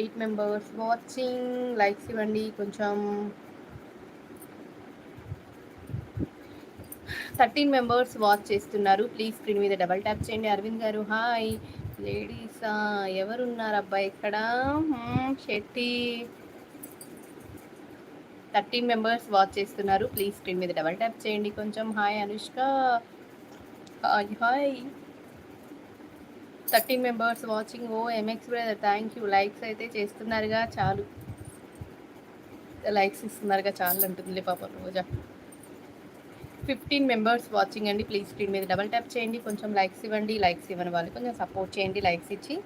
Eight members watching likes ఇవ్వండి కొంచెం thirteen members watch చేస్తున్నారు. ప్లీజ్ స్క్రీన్ మీద డబల్ ట్యాప్ చేయండి. అరవింద్ గారు హాయ్ లేడీసా ఎవరున్నారు అబ్బాయి ఇక్కడ? శెట్టి థర్టీన్ మెంబర్స్ వాచ్ చేస్తున్నారు. ప్లీజ్ స్క్రీన్ మీద డబల్ ట్యాప్ చేయండి. కొంచెం hi Anushka. Hi hi thirteen members watching oh MX brother thank you likes అయితే చేస్తున్నారుగా చాలు. లైక్స్ ఇస్తున్నారుగా చాలు అంటుంది పాప రోజా. ఫిఫ్టీన్ మెంబర్స్ వాచింగ్ అండి ప్లీజ్ స్క్రీన్ మీద డబల్ ట్యాప్ చేయండి కొంచెం లైక్స్ ఇవ్వండి లైక్స్ ఇవ్వని వాళ్ళు కొంచెం సపోర్ట్ చేయండి లైక్స్ ఇచ్చి.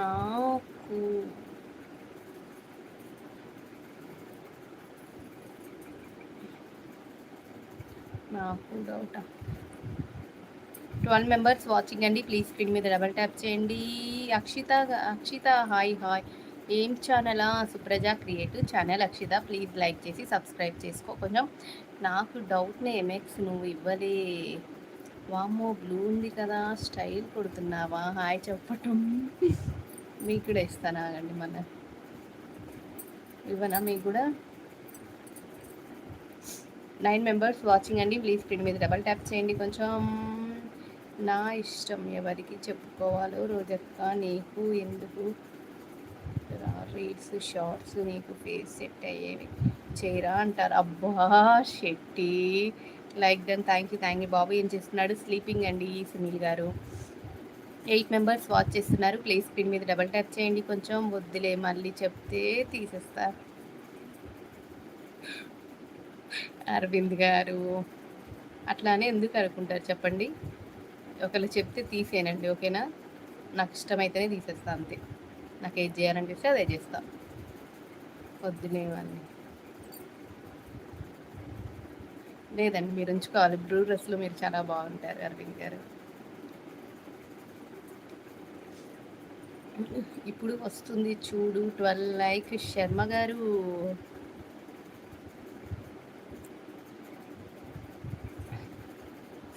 నాకు నాకు డౌటా ట్వెల్వ్ మెంబర్స్ వాచింగ్ అండి. ప్లీజ్ స్క్రీన్ మీద డబల్ ట్యాప్ చేయండి. Akshita Akshita hi hi. ఏం ఛానలా Supraja creative channel Akshita please like చేసి సబ్స్క్రైబ్ చేసుకో. కొంచెం నాకు డౌట్నే ఎంఎక్స్ నువ్వు ఇవ్వలే. వామ్మో బ్లూ ఉంది కదా. స్టైల్ కొడుతున్నావా? హాయ్ చెప్పటం. మీకు కూడా ఇస్తానా అండి మన? ఇవ్వనా మీకు కూడా? నైన్ మెంబర్స్ వాచింగ్ అండి. ప్లీజ్ స్క్రీన్ మీద డబల్ ట్యాప్ చేయండి. కొంచెం నా ఇష్టం ఎవరికి చెప్పుకోవాలో రోజక్క నీకు ఎందుకు? రీడ్స్ షార్ట్స్ నీకు ఫేస్ సెట్ అయ్యేవి. చేయరా అంటారు. అబ్బా Shetty. Like then thank you thank you బాబు. ఏం చేస్తున్నాడు స్లీపింగ్ అండి సునీల్ గారు. ఎయిట్ మెంబర్స్ వాచ్ చేస్తున్నారు. ప్లీజ్ స్క్రీన్ మీద డబల్ ట్యాప్ చేయండి. కొంచెం వద్దులే మళ్ళీ చెప్తే తీసేస్తారు అరవింద్ గారు అట్లానే ఎందుకు అనుకుంటారు చెప్పండి? ఒకళ్ళు చెప్తే తీసేయనండి ఓకేనా? నాకు ఇష్టమైతేనే తీసేస్తా అంతే. నాకు ఏది చేయాలని చెప్తే అదే చేస్తా. వద్దులేవన్నీ లేదండి మీరు ఉంచుకోవాలి. బ్రూ డ్రెస్లో మీరు చాలా బాగుంటారు అరవింద్ గారు. ఇప్పుడు వస్తుంది చూడు ట్వెల్వ్ లైక్ శర్మ గారు.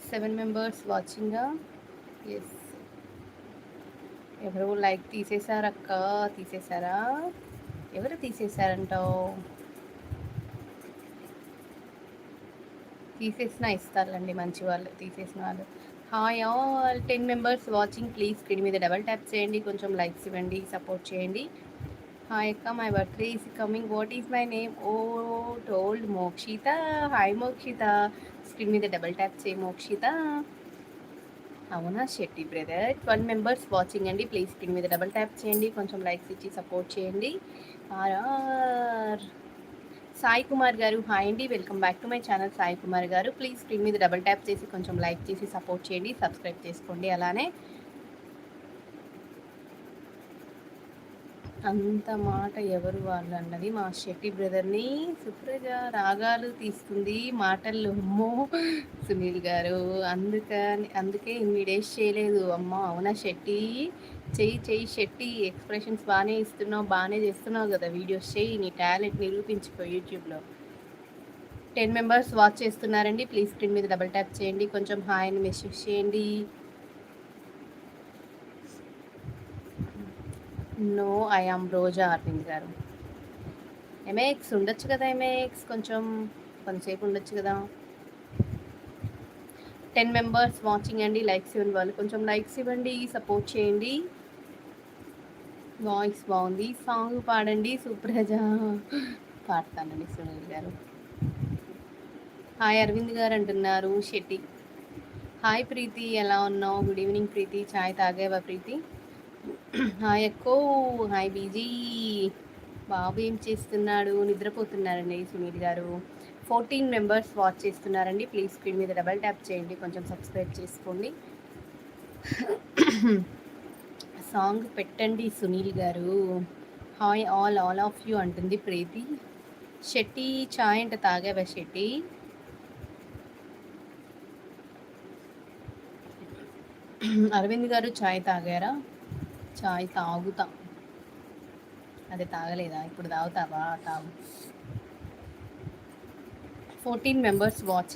సెవెన్ మెంబర్స్ వాచింగా ఎస్ ఎవరు లైక్ తీసేశారక్క? తీసేశారా? ఎవరు తీసేశారంటావు తీసేసిన ఇస్తారులండి మంచి వాళ్ళు తీసేసిన వాళ్ళు. Hi all ten members watching please screen మీద డబల్ ట్యాప్ చేయండి కొంచెం లైక్స్ ఇవ్వండి సపోర్ట్ చేయండి. హాయ్ అక్క my birthday is coming what is my name oh told Mokshita. Hi Mokshita. Screen మీద డబల్ ట్యాప్ చేయి మోక్షిత. అవునా Shetty brother twelve members watching అండి. ప్లీజ్ స్క్రీన్ మీద డబల్ ట్యాప్ చేయండి. కొంచెం లైక్స్ ఇచ్చి సపోర్ట్ చేయండి. ఆర్ఆర్ సాయి కుమార్ గారు హాయ్ అండి. Welcome back to my channel Sai Kumar గారు. ప్లీజ్ స్క్రీన్ మీద డబల్ ట్యాప్ చేసి కొంచెం లైక్ చేసి సపోర్ట్ చేయండి. సబ్స్క్రైబ్ చేసుకోండి. అలానే అంత మాట ఎవరు వాళ్ళు అన్నది మా శెట్టి బ్రదర్ని సుప్రజ రాగాలు తీస్తుంది మాటల్లో అమ్మో సునీల్ గారు. అందుకని అందుకే ఇన్ని డేస్ చేయలేదు. అమ్మ అవునా శెట్టి చెయ్యి చెయ్యి శెట్టి ఎక్స్ప్రెషన్స్ బాగానే ఇస్తున్నావు బాగానే చేస్తున్నావు కదా వీడియోస్ చెయ్యి నీ టాలెంట్ నిరూపించుకో యూట్యూబ్లో టెన్ మెంబర్స్ వాచ్ చేస్తున్నారండి. ప్లీజ్ స్క్రీన్ మీద డబల్ ట్యాప్ చేయండి. కొంచెం హాయ్ అని మెసేజ్ చేయండి. No I am Roja Aravind గారు ఎంఏఎక్స్ ఉండొచ్చు కదా ఎంఏఎక్స్ కొంచెం కొంతసేపు ఉండొచ్చు కదా. టెన్ మెంబర్స్ వాచింగ్ అండి లైక్స్ ఇవ్వండి వాళ్ళు. కొంచెం లైక్స్ ఇవ్వండి సపోర్ట్ చేయండి. వాయిస్ బాగుంది. సాంగ్ పాడండి సుప్రజ పాడతానండి సునీల్ గారు. హాయ్ అరవింద్ గారు అంటున్నారు శెట్టి హాయ్ ప్రీతి ఎలా ఉన్నావు? గుడ్ ఈవినింగ్ ప్రీతి ఛాయ్ తాగేవా ప్రీతి హాయ్ అక్కో హాయ్ బీజీ. బాబు ఏం చేస్తున్నాడు? నిద్రపోతున్నారండి సునీల్ గారు. ఫోర్టీన్ మెంబర్స్ వాచ్ చేస్తున్నారండి. ప్లీజ్ స్క్రీన్ మీద డబల్ ట్యాప్ చేయండి. కొంచెం సబ్స్క్రైబ్ చేసుకోండి. సాంగ్ పెట్టండి సునీల్ గారు. Hi all all of you అంటుంది ప్రీతి. షెట్టి చాయ్ అంటే తాగావా షెట్టి? అరవింద్ గారు చాయ్ తాగారా? చాయ్ తాగుతా. అదే తాగలేదా? ఇప్పుడు తాగుతావా? తాగు. Fourteen members watching